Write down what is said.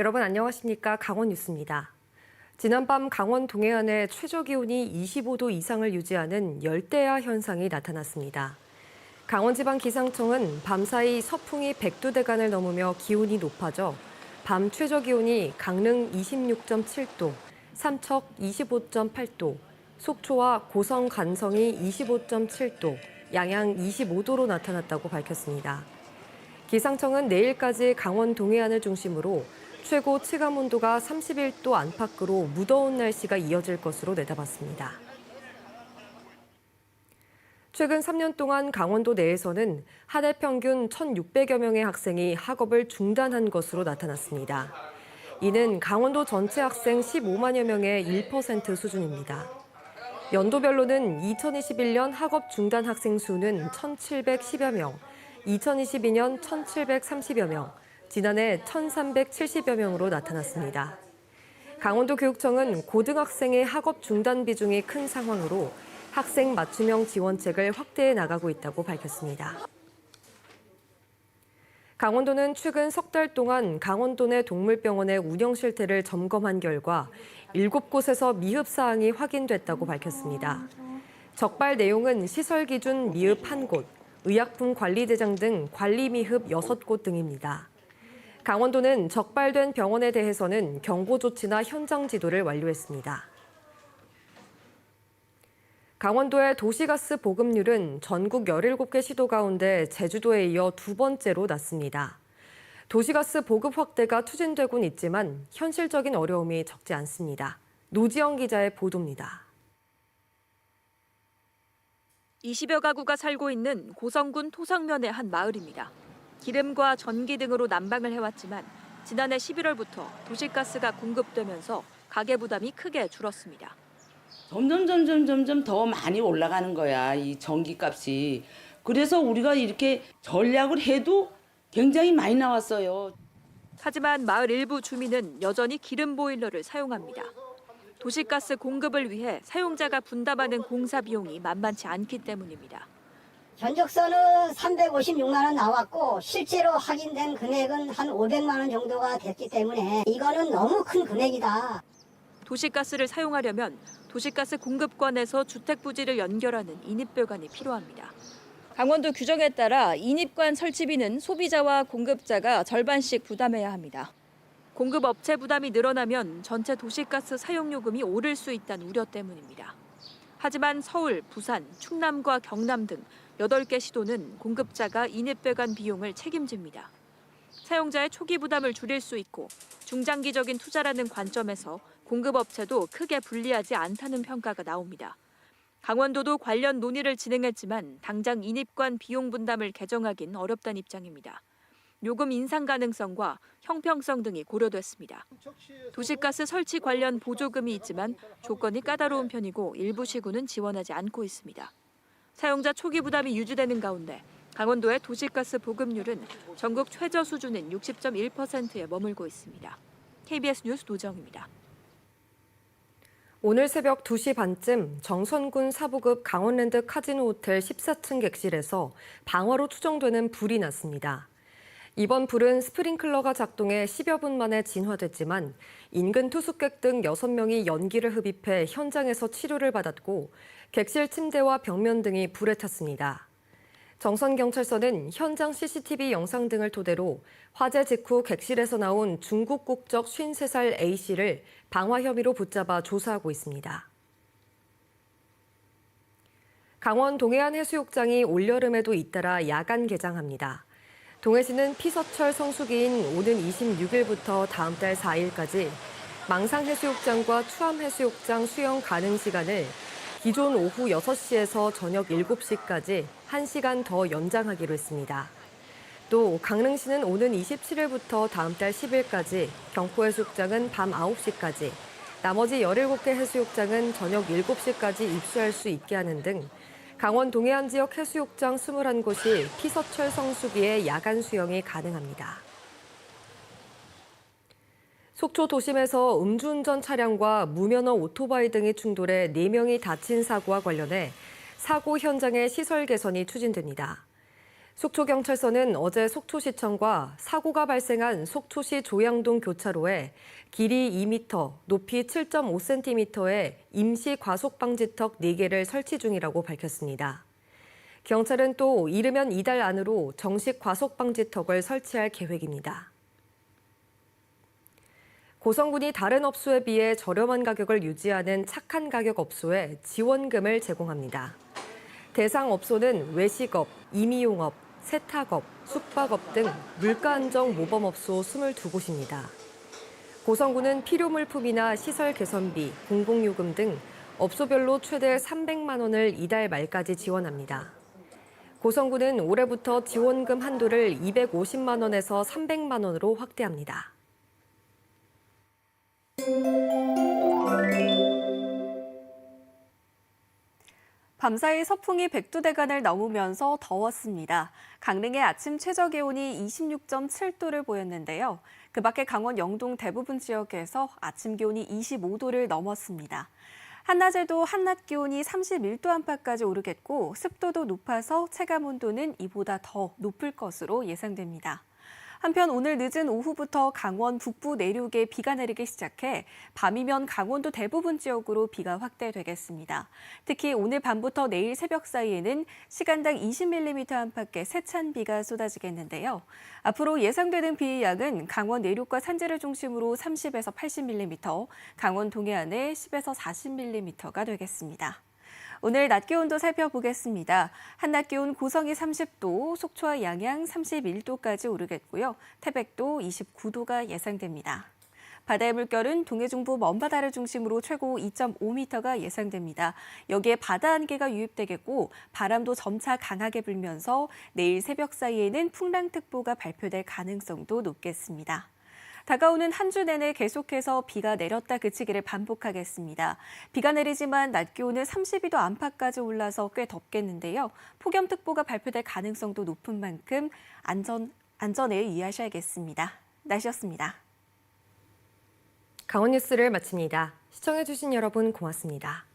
여러분 안녕하십니까? 강원 뉴스입니다. 지난밤 강원 동해안에 최저 기온이 25도 이상을 유지하는 열대야 현상이 나타났습니다. 강원지방기상청은 밤사이 서풍이 100도대간을 넘으며 기온이 높아져 밤 최저 기온이 강릉 26.7도, 삼척 25.8도, 속초와 고성 간성이 25.7도, 양양 25도로 나타났다고 밝혔습니다. 기상청은 내일까지 강원 동해안을 중심으로 최고 체감 온도가 31도 안팎으로 무더운 날씨가 이어질 것으로 내다봤습니다. 최근 3년 동안 강원도 내에서는 한 해 평균 1,600여 명의 학생이 학업을 중단한 것으로 나타났습니다. 이는 강원도 전체 학생 15만여 명의 1% 수준입니다. 연도별로는 2021년 학업 중단 학생 수는 1,710여 명, 2022년 1,730여 명, 지난해 1,370여 명으로 나타났습니다. 강원도 교육청은 고등학생의 학업 중단 비중이 큰 상황으로 학생 맞춤형 지원책을 확대해 나가고 있다고 밝혔습니다. 강원도는 최근 석 달 동안 강원도 내 동물병원의 운영 실태를 점검한 결과 7곳에서 미흡 사항이 확인됐다고 밝혔습니다. 적발 내용은 시설 기준 미흡 1곳, 의약품 관리대장 등 관리 미흡 6곳 등입니다. 강원도는 적발된 병원에 대해서는 경고 조치나 현장 지도를 완료했습니다. 강원도의 도시가스 보급률은 전국 17개 시도 가운데 제주도에 이어 두 번째로 낮습니다. 도시가스 보급 확대가 추진되곤 있지만 현실적인 어려움이 적지 않습니다. 노지영 기자의 보도입니다. 20여 가구가 살고 있는 고성군 토성면의 한 마을입니다. 기름과 전기 등으로 난방을 해왔지만 지난해 11월부터 도시가스가 공급되면서 가계 부담이 크게 줄었습니다. 점점 점점 점점 더 많이 올라가는 거야 이 전기값이 그래서 우리가 이렇게 전략을 해도 굉장히 많이 나왔어요 하지만 마을 일부 주민은 여전히 기름 보일러를 사용합니다. 도시가스 공급을 위해 사용자가 분담하는 공사 비용이 만만치 않기 때문입니다. 견적서는 356만 원 나왔고 실제로 확인된 금액은 한 500만 원 정도가 됐기 때문에 이거는 너무 큰 금액이다. 도시가스를 사용하려면 도시가스 공급관에서 주택 부지를 연결하는 인입배관이 필요합니다. 강원도 규정에 따라 인입관 설치비는 소비자와 공급자가 절반씩 부담해야 합니다. 공급 업체 부담이 늘어나면 전체 도시가스 사용 요금이 오를 수 있다는 우려 때문입니다. 하지만 서울, 부산, 충남과 경남 등 8개 시도는 공급자가 인입배관 비용을 책임집니다. 사용자의 초기 부담을 줄일 수 있고 중장기적인 투자라는 관점에서 공급업체도 크게 불리하지 않다는 평가가 나옵니다. 강원도도 관련 논의를 진행했지만 당장 인입관 비용 분담을 개정하긴 어렵다는 입장입니다. 요금 인상 가능성과 형평성 등이 고려됐습니다. 도시가스 설치 관련 보조금이 있지만 조건이 까다로운 편이고 일부 시군은 지원하지 않고 있습니다. 사용자 초기 부담이 유지되는 가운데 강원도의 도시가스 보급률은 전국 최저 수준인 60.1%에 머물고 있습니다. KBS 뉴스 노정입니다. 오늘 새벽 2시 반쯤 정선군 사부급 강원랜드 카지노 호텔 14층 객실에서 방화로 추정되는 불이 났습니다. 이번 불은 스프링클러가 작동해 10여 분 만에 진화됐지만 인근 투숙객 등 6명이 연기를 흡입해 현장에서 치료를 받았고 객실 침대와 벽면 등이 불에 탔습니다. 정선경찰서는 현장 CCTV 영상 등을 토대로 화재 직후 객실에서 나온 중국 국적 53살 A씨를 방화 혐의로 붙잡아 조사하고 있습니다. 강원 동해안 해수욕장이 올여름에도 잇따라 야간 개장합니다. 동해시는 피서철 성수기인 오는 26일부터 다음 달 4일까지 망상해수욕장과 추암해수욕장 수영 가능 시간을 기존 오후 6시에서 저녁 7시까지 1시간 더 연장하기로 했습니다. 또 강릉시는 오는 27일부터 다음 달 10일까지 경포해수욕장은 밤 9시까지 나머지 17개 해수욕장은 저녁 7시까지 입수할 수 있게 하는 등 강원 동해안 지역 해수욕장 21곳이 피서철 성수기에 야간 수영이 가능합니다. 속초 도심에서 음주운전 차량과 무면허 오토바이 등이 충돌해 4명이 다친 사고와 관련해 사고 현장의 시설 개선이 추진됩니다. 속초경찰서는 어제 속초시청과 사고가 발생한 속초시 조양동 교차로에 길이 2m, 높이 7.5cm의 임시 과속 방지턱 4개를 설치 중이라고 밝혔습니다. 경찰은 또 이르면 이달 안으로 정식 과속 방지턱을 설치할 계획입니다. 고성군이 다른 업소에 비해 저렴한 가격을 유지하는 착한 가격 업소에 지원금을 제공합니다. 대상 업소는 외식업, 임의용업, 세탁업, 숙박업 등 물가 안정 모범업소 22곳입니다. 고성군은 필요물품이나 시설 개선비, 공공요금 등 업소별로 최대 300만 원을 이달 말까지 지원합니다. 고성군은 올해부터 지원금 한도를 250만 원에서 300만 원으로 확대합니다. 밤사이 서풍이 백두대간을 넘으면서 더웠습니다. 강릉의 아침 최저 기온이 26.7도를 보였는데요. 그 밖에 강원 영동 대부분 지역에서 아침 기온이 25도를 넘었습니다. 한낮에도 한낮 기온이 31도 안팎까지 오르겠고 습도도 높아서 체감 온도는 이보다 더 높을 것으로 예상됩니다. 한편 오늘 늦은 오후부터 강원 북부 내륙에 비가 내리기 시작해 밤이면 강원도 대부분 지역으로 비가 확대되겠습니다. 특히 오늘 밤부터 내일 새벽 사이에는 시간당 20mm 안팎의 세찬 비가 쏟아지겠는데요. 앞으로 예상되는 비의 양은 강원 내륙과 산지를 중심으로 30에서 80mm, 강원 동해안에 10에서 40mm가 되겠습니다. 오늘 낮 기온도 살펴보겠습니다. 한낮 기온 고성이 30도, 속초와 양양 31도까지 오르겠고요. 태백도 29도가 예상됩니다. 바다의 물결은 동해 중부 먼바다를 중심으로 최고 2.5m가 예상됩니다. 여기에 바다 안개가 유입되겠고 바람도 점차 강하게 불면서 내일 새벽 사이에는 풍랑특보가 발표될 가능성도 높겠습니다. 다가오는 한 주 내내 계속해서 비가 내렸다 그치기를 반복하겠습니다. 비가 내리지만 낮 기온은 32도 안팎까지 올라서 꽤 덥겠는데요. 폭염특보가 발표될 가능성도 높은 만큼 안전, 안전에 유의하셔야겠습니다. 날씨였습니다. 강원 뉴스를 마칩니다. 시청해주신 여러분 고맙습니다.